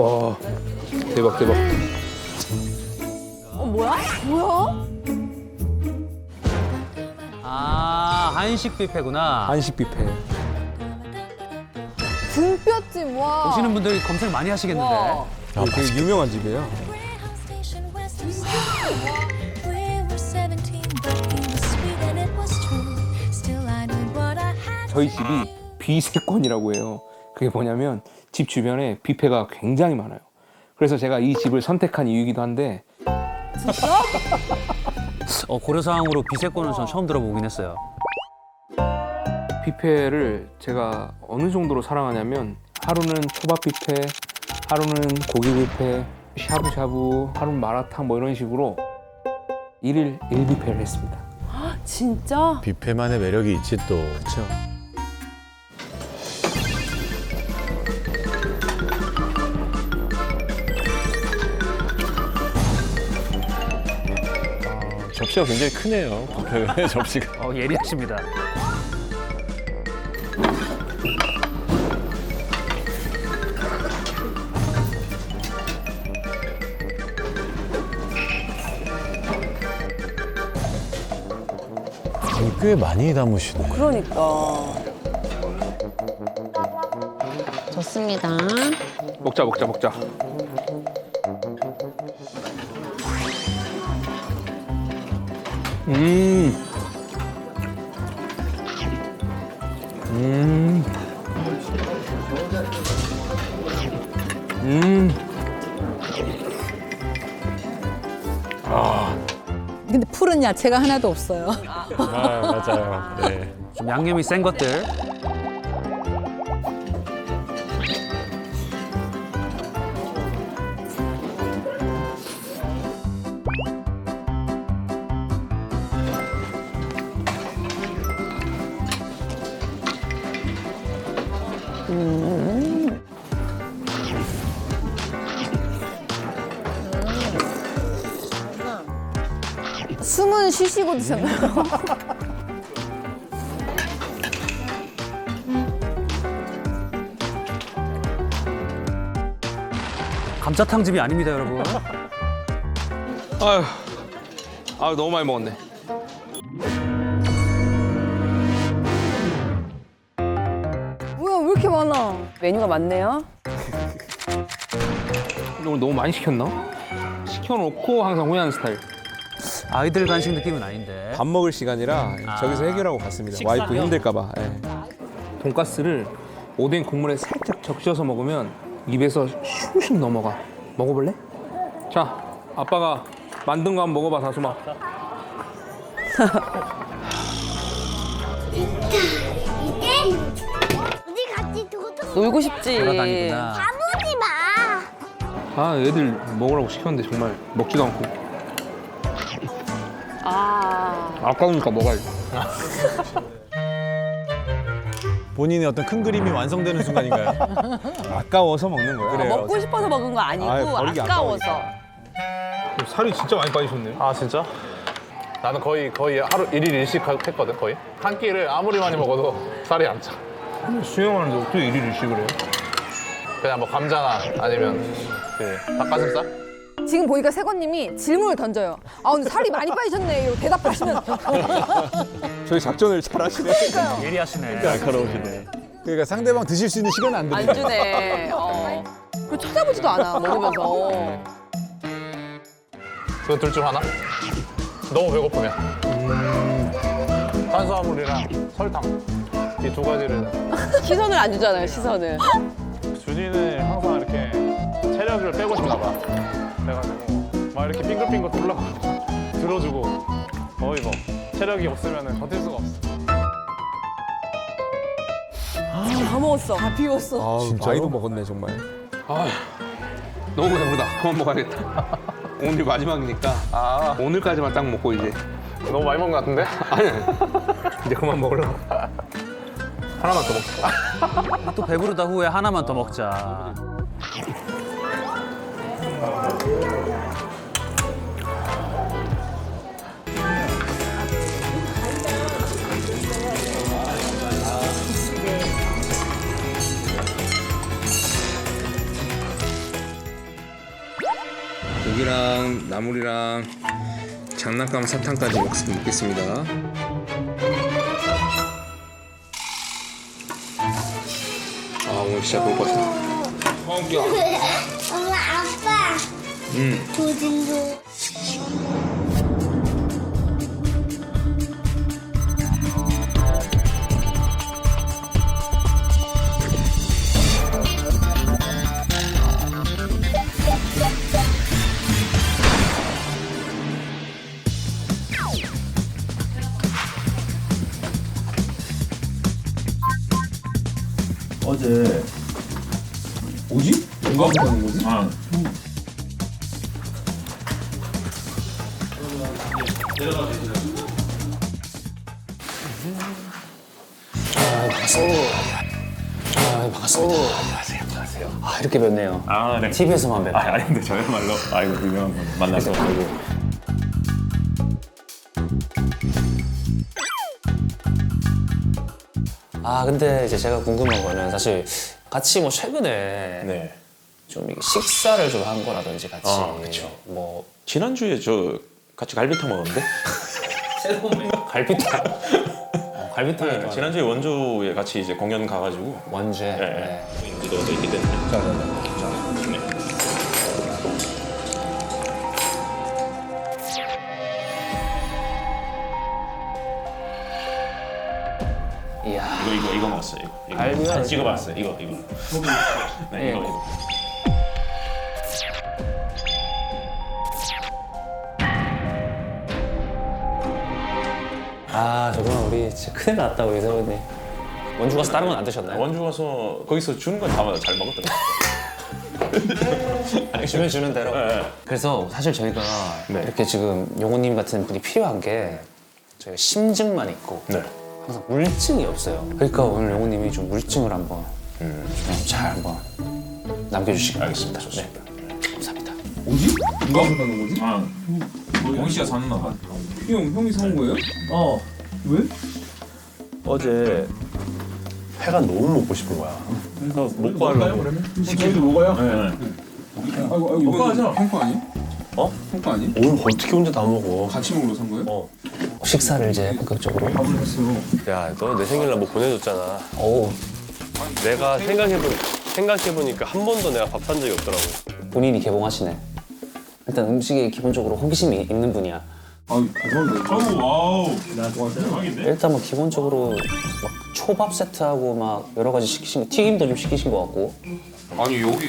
와 대박 대박. 어 뭐야? 뭐야? 아 한식 뷔페구나. 한식 뷔페. 등뼈찜 와. 오시는 분들이 검색 많이 하시겠는데. 와. 아, 되게 유명한 집이에요. Greyhound Station west of Sydney. We were 17, but he was sweet and it was true. Still, I knew what I had. 저희 집이. 비세권이라고 해요. 그게 뭐냐면 집 주변에 뷔페가 굉장히 많아요. 그래서 제가 이 집을 선택한 이유이기도 한데 어, 고려 사항으로 비세권은 전 처음 들어보긴 했어요. 뷔페를 제가 어느 정도로 사랑하냐면 하루는 초밥 뷔페, 하루는 고기 뷔페, 샤브샤브, 하루는 마라탕 뭐 이런 식으로 일일 일뷔페를 했습니다. 진짜? 뷔페만의 매력이 있지 또. 그렇죠. 접시가 굉장히 크네요. 뷔페 접시가. 어, 예리하십니다. 꽤 많이 담으시네. 그러니까. 좋습니다. 먹자 먹자 먹자. 음. 음. 음. 근데 푸른 야채가 하나도 없어요. 아 맞아요. 네. 좀 양념이 센 것들. 쉬시고 드셨나요? 감자탕 집이 아닙니다, 여러분. 아유. 아 너무 많이 먹었네. 뭐야 왜 이렇게 많아? 메뉴가 많네요. 오늘 너무 많이 시켰나? 시켜놓고 항상 후회하는 스타일. 아이들 간식 느낌은 아닌데. 밥 먹을 시간이라 저기서 해결하고 갔습니다. 와이프 힘들까봐. 예. 돈가스를 오뎅 국물에 살짝 적셔서 먹으면 입에서 슉슉 넘어가. 먹어볼래? 자, 아빠가 만든 거 한번 먹어봐, 다솜아. 우리 같이 도둑 놀고 싶지. 돌아다니구나. 가보지 마. 아, 애들 먹으라고 시켰는데 정말 먹지도 않고. 아. 아까우니까 먹어야지. 본인의 어떤 큰 그림이 완성되는 순간인가요? 아까워서 먹는 거야. 그래요. 먹고 싶어서 먹은 거 아니고 버리기 아까워서. 살이 진짜 많이 빠지셨네요. 아 진짜? 나는 거의 거의 하루 일일 일식 했거든 거의 한 끼를 아무리 많이 먹어도 살이 안 차. 수영하는데 어떻게 일일 일식을 해요? 그냥 뭐 감자나 아니면 그 닭가슴살? 지금 보니까 세건님이 질문을 던져요. 아 오늘 살이 많이 빠지셨네. 이러고 대답하시면 저희 작전을 잘 하시네. 예리하시네. 날카로우시네. 그러니까 상대방 드실 수 있는 시간을 안안 드리네. 주네. 어. 그리고 쳐다보지도 않아 먹으면서. 그 둘 중 하나? 너무 배고프면 탄수화물이랑 설탕 이 두 가지를 시선을 안 주잖아요. 시선을. 준이는 항상 이렇게 체력을 빼고 싶나 봐 이렇게 빙글빙글 돌라가고 들어주고 거의 뭐 체력이 없으면 버틸 수가 없어 다 먹었어. 다 비웠어. 아, 많이도 먹었네 정말. 아, 너무 배부르다. 그만 먹어야겠다. 오늘 마지막이니까 아 오늘까지만 딱 먹고 이제 너무 많이 먹은 것 같은데? 아니 이제 그만 먹으려고. 하나만 더 먹자. 또 배부르다 후에 하나만 더 먹자. 고기랑 나물이랑 장난감 사탕까지 먹, 먹겠습니다. 아 오늘 진짜 배고팠다. 어, 야. 엄마 아빠 음. 도진도 먹는 거지? 아 아, 이렇게 뵙네요. 아, 네. TV에서만 뵙. 아, 아닌데 저야말로 아이고 유명한 분 만나서 아이고 아, 근데 이제 제가 궁금한 거는 사실 같이 뭐 최근에 네. 좀 이게 식사를 좀 한 거라든지 같이 아, 그쵸. 뭐 지난주에 저 같이 갈비탕 먹었는데 갈비탕. 어, 갈비탕이 네, 지난주에 원주에 같이 이제 공연 가가지고 원주에. 네. 네. 인지도가 있기 때문에 이야. 이거 이거 이거 먹었어요 이거 이거 갈비가 사진 찍어봤어요 이거 이거 네 이거 예. 이거 아, 진짜 큰일 났다, 우리 세훈이. 원주 가서 다른 건 안 드셨나요? 원주 가서 거기서 주는 건 다 잘 먹었더라고요 주면 주는 대로. 네. 그래서 사실 저희가 네. 이렇게 지금 용호님 같은 분이 필요한 게 저희가 심증만 있고 네. 항상 물증이 없어요. 그러니까 오늘 용호님이 좀 물증을 한번 좀잘 한번 남겨주시기 바라겠습니다. 좋습니다. 네. 감사합니다. 뭐지? 누가 사는 거지? 아 영희 씨가 샀나 봐형 형이 사온 거예요? 어. 왜? 어제 회가 너무 먹고 싶은 거야. 그래서 먹고 하려고. 저희도 먹어요? 네. 아이고 아이고 먹고 하자. 형거 아니? 어? 형거 아니? 오늘 어떻게 혼자 다 먹어? 같이 먹으러 산 거예요? 어. 식사를 이제 본격적으로. 밥을 했어. 야, 너 내 생일날 뭐 보내줬잖아. 오, 내가 생각해보 생각해보니까 한 번도 내가 밥 산 적이 없더라고. 본인이 개봉하시네. 일단 음식에 기본적으로 호기심이 있는 분이야. 아유 대박이다. 와우 일단 뭐 기본적으로 막 초밥 세트하고 막 여러 가지 시키신 거, 튀김도 좀 시키신 것 같고. 아니 여기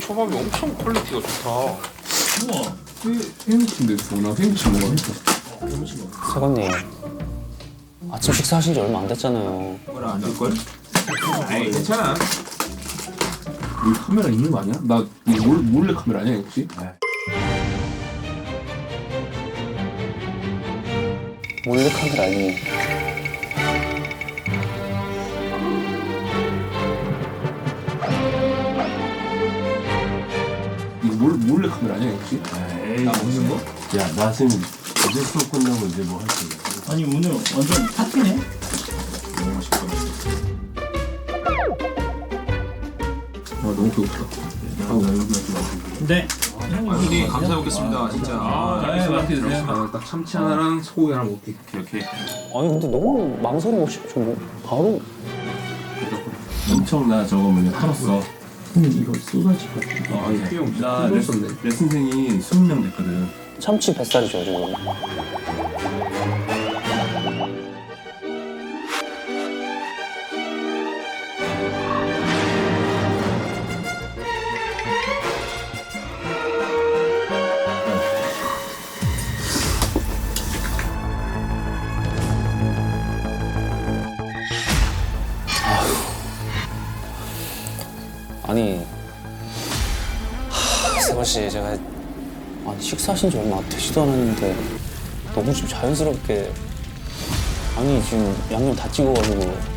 초밥이 엄청 퀄리티가 좋다. 우와. 회무침도 있어. 나 회무침 먹어야겠다. 세건님 아침 식사하신 지 얼마 안 됐잖아요. 카메라 안 될걸? 아이 괜찮아. 이 카메라 있는 거 아니야? 나 이거 몰, 몰래 카메라 아니야 혹시? 몰래 카메라 아니에요. 이거 몰, 몰래 카메라 아니야 혹시? 에이, 나 먹는 거? 야, 나 지금 어제 수업 끝나고 이제 뭐 할 거야? 아니 오늘 완전 파티네 아 너무 배고프다. 아우 나 여기 네 형님 감사해 먹겠습니다 진짜. 아, 네, 맛있게 드세요. 아, 딱 참치 하나랑 소고기 하나 먹게. 이렇게 아니 근데 너무 망설임 없이 좀 바로 엄청 나 저거 뭐냐 털었어. 형님 이거 소세지. 아 이거 형나나 레, 썼네. 레슨생이 20명 됐거든. 참치 뱃살이죠 지금. 아니 하, 세건 씨 제가 아니 식사하신 지 얼마 되지도 않았는데 너무 좀 자연스럽게 아니 지금 양념 다 찍어가지고.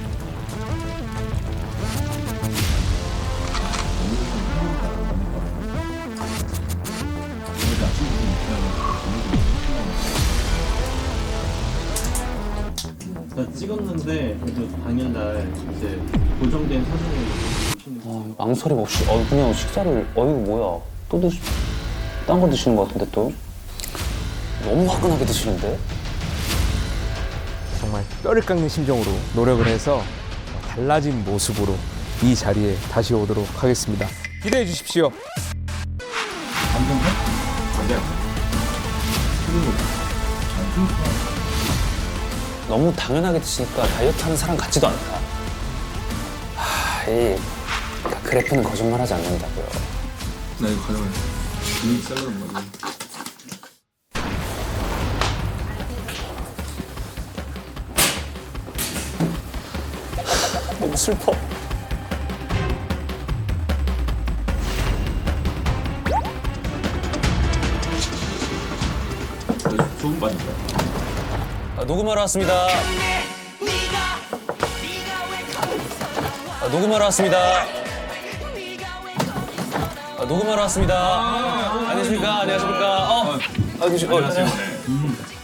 나 찍었는데 그래도 당일날 이제 고정된 사진을 아, 망설임 없이 어 그냥 식사를 어 이거 뭐야 또 드시 딴 거 드시는 것 같은데 또 너무 화끈하게 드시는데? 정말 뼈를 깎는 심정으로 노력을 해서 달라진 모습으로 이 자리에 다시 오도록 하겠습니다. 기대해 주십시오. 너무 당연하게 드시니까 다이어트 하는 사람 같지도 않다. 하, 이 그래프는 거짓말하지 않는다고요. 나 이거 가져가. 이 샐러드 먹어. 너무 슬퍼. 아, 녹음하러 왔습니다. 아, 녹음하러 왔습니다. 아, 녹음하러 왔습니다. 안녕하십니까? 안녕하십니까? 어, 안녕하십니까? 안녕하십니까?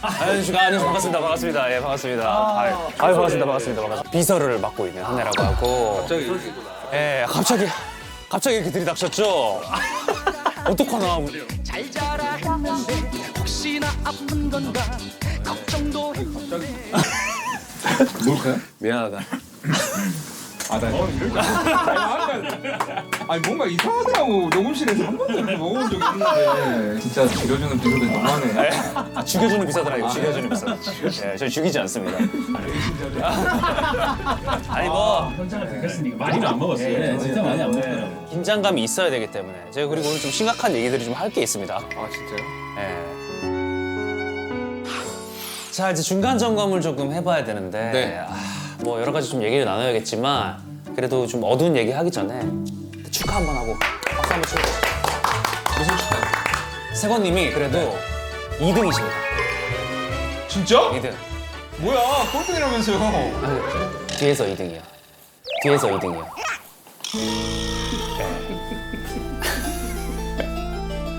안녕하십니까? 반갑습니다. 반갑습니다. 예, 반갑습니다. 아유, 아유, 반갑습니다. 반갑습니다. 반갑습니다. 비서를 맡고 있는 한혜라고 하고. 갑자기? 예, 갑자기, 갑자기 이렇게 들이닥쳤죠? 어떡하나. 미안하다. 아니 뭔가 이상하더라고 녹음실에서 한 번도 이렇게 먹어본 적이 없는데 진짜 줄여주는 비서들 너무하네. 아, 죽여주는 비서더라, 죽여주는 비서. 예, 저 죽이지 않습니다. 아니, 뭐. 많이는 안 먹었어요. 진짜 많이 안 먹더라고요. 긴장감이 있어야 되기 때문에. 제가 그리고 오늘 좀 심각한 얘기들이 좀 할 게 있습니다. 아 진짜요? 예. 자, 이제 중간 점검을 조금 해봐야 되는데. 네. 아, 뭐 여러 가지 좀 얘기를 나눠야겠지만, 그래도 좀 어두운 얘기 하기 전에 축하 한번 하고, 박수 한번 치고. 무슨 축하? 세건님이 그래도 2등이십니다. 진짜? 2등. 뭐야 꼴등이라면서요? 뒤에서 2등이야. 뒤에서 2등이야.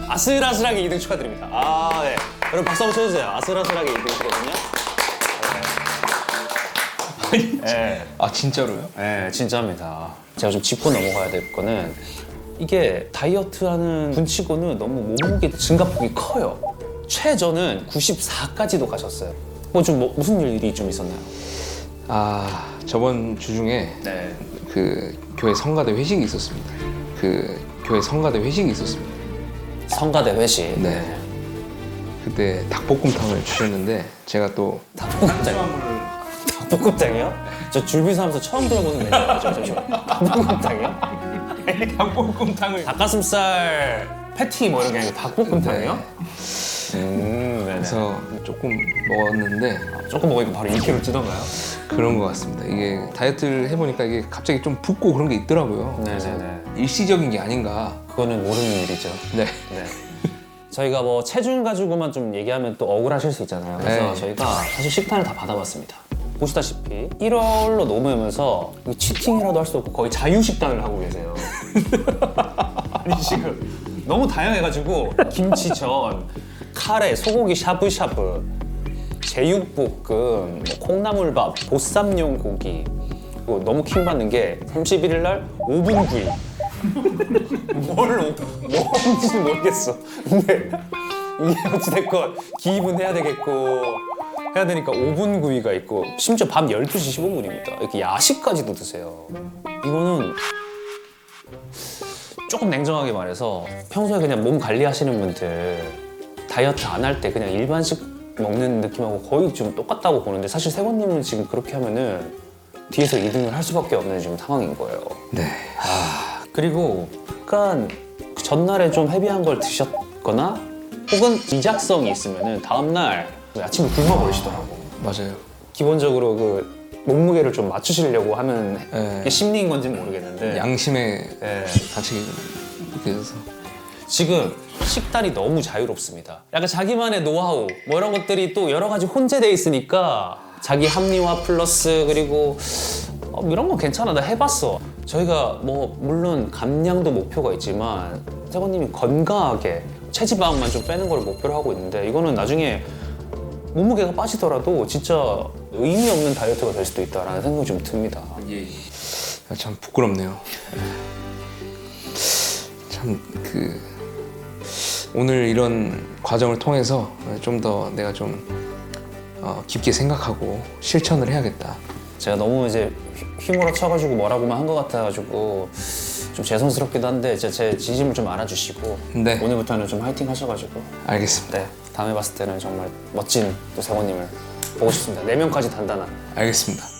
아슬아슬하게 2등 축하드립니다. 아, 네. 여러분 박수 한번 쳐주세요. 아슬아슬하게 2등이거든요. 네. 아 진짜로요? 네, 진짜입니다. 제가 좀 짚고 넘어가야 될 거는 이게 다이어트하는 분치고는 너무 몸무게 증가폭이 커요. 최저는 94까지도 가셨어요. 뭐좀 뭐, 무슨 일이 좀 있었나요? 아 저번 주 중에 네. 그 교회 성가대 회식이 있었습니다. 그 교회 성가대 회식이 있었습니다. 성가대 회식. 네. 그때 닭볶음탕을 주셨는데 제가 또 닭볶음탕. 닭볶음탕이요? 저 줄비서하면서 처음 들어보는 저. 닭볶음탕이요? 닭볶음탕을 닭가슴살 패티 뭐 이런 게 아니고 닭볶음탕이요? 음, 네네. 그래서 조금 먹었는데 조금 먹으니까 바로 2kg 찌던가요? 그런 것 같습니다. 이게 다이어트를 해보니까 이게 갑자기 좀 붓고 그런 게 있더라고요. 네네네. 일시적인 게 아닌가. 그거는 모르는 일이죠. 네. 네. 저희가 뭐 체중 가지고만 좀 얘기하면 또 억울하실 수 있잖아요. 그래서 네. 저희가 사실 식단을 다 받아봤습니다. 보시다시피 1월로 넘으면서 이 치팅이라도 할 수 없고 거의 자유 식단을 하고 계세요. 아니 지금 너무 다양해가지고 김치전, 카레, 소고기 샤브샤브, 제육볶음, 뭐 콩나물밥, 보쌈용 고기. 그리고 너무 킹받는 게 31일 날 5분 구이. 뭘 오- 뭔지는 모르겠어. 근데 이게 어찌됐건 기입은 해야 되겠고 해야 되니까 5분 구이가 있고 심지어 밤 12시 15분입니다. 이렇게 야식까지도 드세요. 이거는 조금 냉정하게 말해서 평소에 그냥 몸 관리하시는 분들 다이어트 안 할 때 그냥 일반식 먹는 느낌하고 거의 좀 똑같다고 보는데 사실 세건님은 지금 그렇게 하면은 뒤에서 2등을 할 수밖에 없는 지금 상황인 거예요. 네. 그리고 약간 그 전날에 좀 헤비한 걸 드셨거나 혹은 이작성이 있으면은 다음날 아침에 굶어 버리시더라고. 맞아요. 기본적으로 그 몸무게를 좀 맞추시려고 하는 네. 게 심리인 건지 는 모르겠는데 양심에 네. 같이 이렇게 해서 지금 식단이 너무 자유롭습니다. 약간 자기만의 노하우 뭐 이런 것들이 또 여러 가지 혼재돼 있으니까 자기 합리화 플러스 그리고 어, 이런 건 괜찮아 나 해봤어. 저희가 뭐 물론 감량도 목표가 있지만 세건님이 건강하게 체지방만 좀 빼는 걸 목표로 하고 있는데 이거는 나중에 몸무게가 빠지더라도 진짜 의미 없는 다이어트가 될 수도 있다라는 생각이 좀 듭니다. 아, 참 부끄럽네요. 참 그 오늘 이런 과정을 통해서 좀 더 내가 좀 어, 깊게 생각하고 실천을 해야겠다. 제가 너무 이제 휘- 휘몰아 쳐가지고 뭐라고만 한 것 같아가지고 좀 죄송스럽기도 한데 이제 제 진심을 좀 알아주시고 네. 오늘부터는 좀 화이팅 하셔가지고 알겠습니다. 네 다음에 봤을 때는 정말 멋진 또 세원님을 보고 싶습니다. 네 명까지 단단한 알겠습니다.